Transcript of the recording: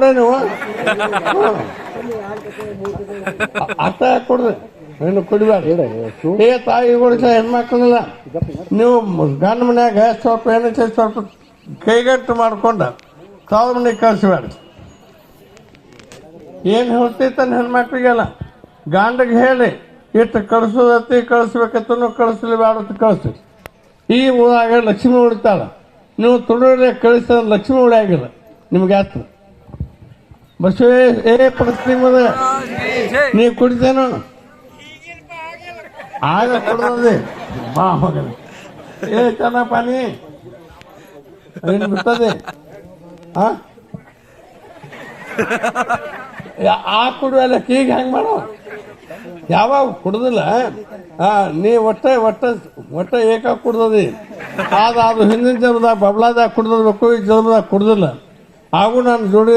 ಕೂಡ ನೀವು? ಅರ್ಥ ಕೊಡ್ರಿ. ಏನು ಕುಡಿಬೇಡ ಏ, ತಾಯಿ ಹೆಣ್ಮಕ್ಳಿಲ್ಲ ನೀವು ಗಂಡ ಮನ್ಯಾಗ ಸ್ವಲ್ಪ ಏನೈತೆ ಸ್ವಲ್ಪ ಕೈಗಟ್ಟು ಮಾಡ್ಕೊಂಡು ತಾವ್ರ ಮನೆಗೆ ಕಳಿಸ್ಬೇಡ. ಏನು ಹೇಳ್ತೈತನ ಹೆಣ್ಮಕ್ಳಿಗೆಲ್ಲ? ಗಂಡಗೆ ಹೇಳಿ, ಇಟ್ಟು ಕಳಿಸೋದತ್ತಿ ಕಳಿಸ್ಬೇಕತ್ತೂ ಕಳಿಸ್ಲಿ ಬೇಡತ್ತ ಕಳಿಸಿ ಈ ಊರಾಗ ಲಕ್ಷ್ಮಿ ಉಳಿತಾಳ ನೀವು ತುಳುವರೆ ಕಳಿಸ್ತಾರೆ ಲಕ್ಷ್ಮಿ ಉಳಿ ಆಗಿಲ್ಲ. ನಿಮ್ಗೆ ಆತು ಬಸವೇ ಏ ಪರಿಸ್ಥಿತಿ ಮದ ನೀ ಕುಡಿತೇನೋ ಆಗ ಕುಡ್ದೆ ಬಾ ಮಗನ ಏ ಚೆನ್ನಪ್ಪ ನೀ ಏನು ಬಿಟ್ಟದೆ ಆ ಯಾ- ಆ ಕುಡುವಲ್ಲ ಕೀಗ ಹೆಂಗ್ ಮಾಡೋ ಯಾವಾಗ ಕುಡ್ದಿಲ್ಲ ಆ ನೀ ಒಟ್ಟ ಒಟ್ಟ ಒಟ್ಟ ಏಕ ಕುಡ್ದದಿ ಆದ ಅದು ಹಿಂದಿನ ಜನ್ಮದಾಗ ಬಬ್ಲಾದಾಗ ಕುಡ್ದಿರ್ಬೇಕು ಈ ಜನ್ಮದಾಗ ಕುಡ್ದಿಲ್ಲ ಹಾಗೂ ನಾನು ಜೋಡಿ